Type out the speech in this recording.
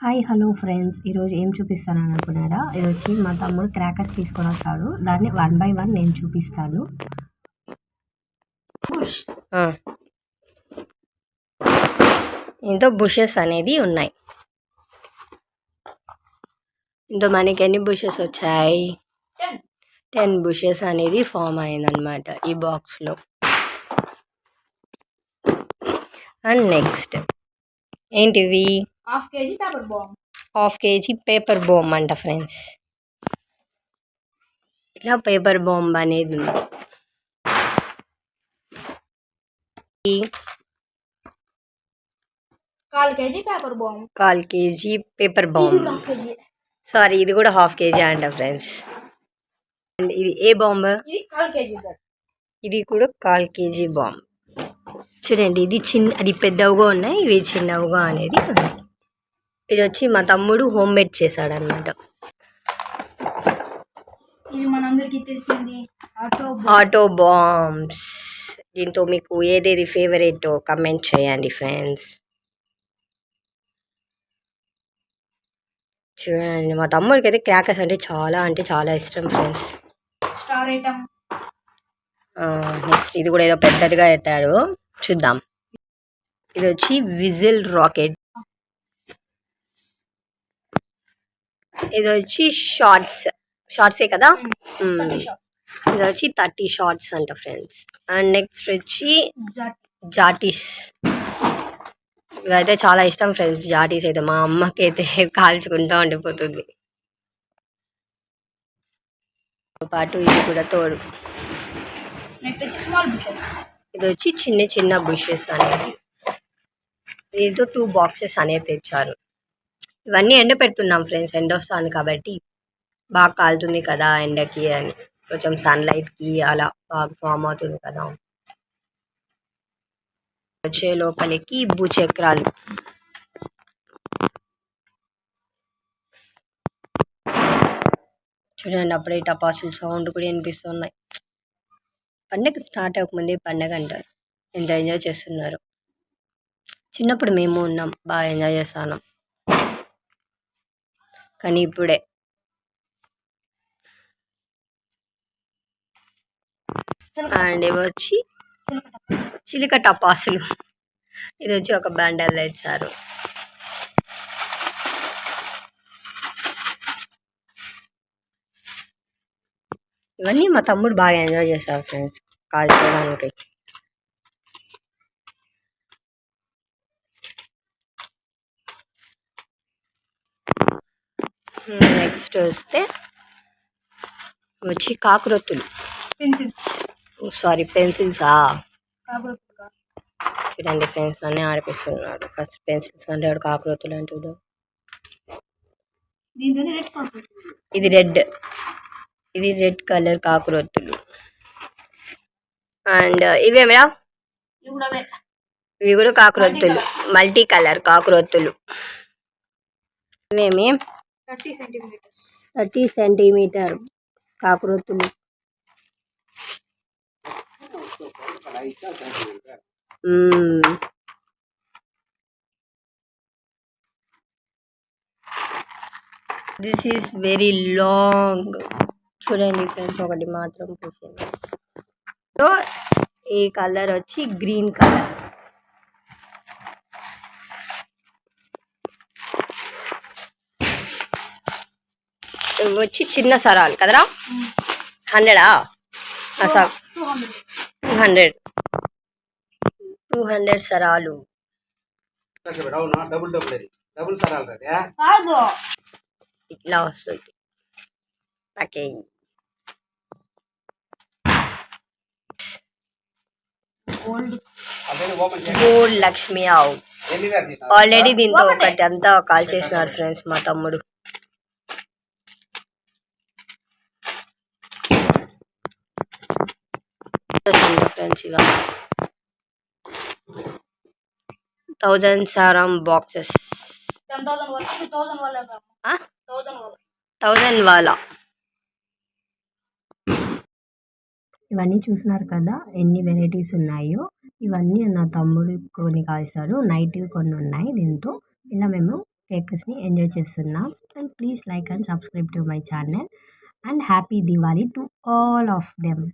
Hi hello friends. ఈరోజు ఏం చూపిస్తాను అనుకున్నారా? ఇది వచ్చి మా తమ్ముడు క్రాకర్స్ తీసుకొని వచ్చాడు దాన్ని వన్ బై వన్ నేను చూపిస్తాను. ఇంతో బుషెస్ అనేది ఉన్నాయి. ఇంతో మనకి ఎన్ని బుషెస్ వచ్చాయి? టెన్. బుషెస్ అనేది ఫామ్ అయిందనమాట ఈ బాక్స్లో. And next. ఏంటివి? Half KG paper bomb half KG paper bomb అంట ఫ్రెండ్స్. ఇట్లా పేపర్ బాంబ్ అనేది ఉంది. కాల్ కేజీ పేపర్ బాంబ్ కాల్ కేజీ పేపర్ బాంబ్ సారీ ఇది కూడా హాఫ్ కేజీ అంట ఫ్రెండ్స్. అండ్ ఇది ఏ బాంబ్ ఇది కాల్ కేజీ సార్ ఇది కూడా కాల్ కేజీ బాంబ్ చూడండి ఇది చిన్న అది పెద్దవిగా ఉన్నాయి ఇవి చిన్నవిగా అనేది ఇది వచ్చి మా తమ్ముడు హోమ్ మేడ్ చేశాడనమాట ఆటో బాంబ్స్. దీంతో మీకు ఏదేది ఫేవరెట్ కమెంట్ చేయండి ఫ్రెండ్స్. చూడండి మా తమ్ముడికి అయితే క్రాకర్స్ అంటే చాలా అంటే చాలా ఇష్టం ఫ్రెండ్స్. నెక్స్ట్ ఇది కూడా ఏదో పెద్దదిగా ఎత్తాడు. చూద్దాం. ఇది వచ్చి విజిల్ రాకెట్. ఇది వచ్చి షార్ట్స్. షార్ట్సే కదా. ఇది వచ్చి థర్టీ షార్ట్స్ అంట ఫ్రెండ్స్. అండ్ నెక్స్ట్ వచ్చి జాటీస్. ఇవైతే చాలా ఇష్టం ఫ్రెండ్స్ జాటీస్ అయితే. మా అమ్మకి అయితే కాల్చుకుంటూ ఉండిపోతుంది. పాటు ఇది కూడా తోడు. ఇది వచ్చి చిన్న చిన్న బుషెస్ అనేది దీంతో టూ బాక్సెస్ అనేది తెచ్చారు. ఇవన్నీ ఎండ పెడుతున్నాం ఫ్రెండ్స్ ఎండ వస్తాను కాబట్టి బాగా కాలుతుంది కదా ఎండకి అని. కొంచెం సన్లైట్కి అలా బాగా ఫామ్ అవుతుంది కదా. వచ్చే లోపలికి భూచక్రాలు. చూడండి అప్పుడే టపాసులు సౌండ్ కూడా వినిపిస్తున్నాయి. పండగ స్టార్ట్ అవ్వకముందే పండగ అంటారు. ఎంత ఎంజాయ్ చేస్తున్నారు. చిన్నప్పుడు మేము ఉన్నాం బాగా ఎంజాయ్ చేస్తున్నాం. కానీ ఇప్పుడే. అండ్ ఇవి వచ్చి చిలుక టపాసులు. ఇది వచ్చి ఒక బండల్ తెచ్చారు. ఇవన్నీ మా తమ్ముడు బాగా ఎంజాయ్ చేశారు ఫ్రెండ్స్. కాల్చడానికి నెక్స్ట్ వస్తే వచ్చి కాకురొత్తులు. Pencil sorry పెన్సిల్సా? చూడండి ఫ్రెండ్స్ అన్నీ ఆడిపిస్తున్నాడు. ఫస్ట్ పెన్సిల్స్ అంటే వాడు కాకురొత్తులు అంటాడు ఇది రెడ్. ఇది రెడ్ కలర్ కాకురొత్తులు. అండ్ ఇవేమిరా ఇవి కూడా కాకురొత్తులు. మల్టీ కలర్ కాకురొత్తులు. ఇవేమి? థర్టీ థర్టీ సెంటీమీటర్ కాకురొత్తులు దిస్ ఈస్ వెరీ లాంగ్ చూడండి ఫ్రెండ్స్ ఒకటి మాత్రం పూసింది సో ఈ కలర్ వచ్చి గ్రీన్ కలర్ వచ్చి చిన్న సరాలు కదరా? హండ్రెడా? Sir. Two hundred. Two hundred two hundred సరాలు అవునా? డబుల్ డబుల్ అది. డబుల్ సరాలు అది కాదు. ఇట్లా వస్తుంది. Okay gold. Lakshmi house. Already దీంతో ఒకటి అంతా కాల్ చేసినారు ఫ్రెండ్స్ మా తమ్ముడు. ఫ్రెండ్స్ థౌజండ్ సారం బాక్సెస్ వల్ల థౌజండ్ వాలా ఇవన్నీ చూసినారు కదా ఎన్ని వెరైటీస్ ఉన్నాయో. ఇవన్నీ నా తమ్ముడు కొన్ని కాల్చాడు. నైట్ కొన్ని ఉన్నాయి దీంతో. ఇలా మేము కేక్స్ని ఎంజాయ్ చేస్తున్నాం. And please like and subscribe to my channel and happy Diwali to all of them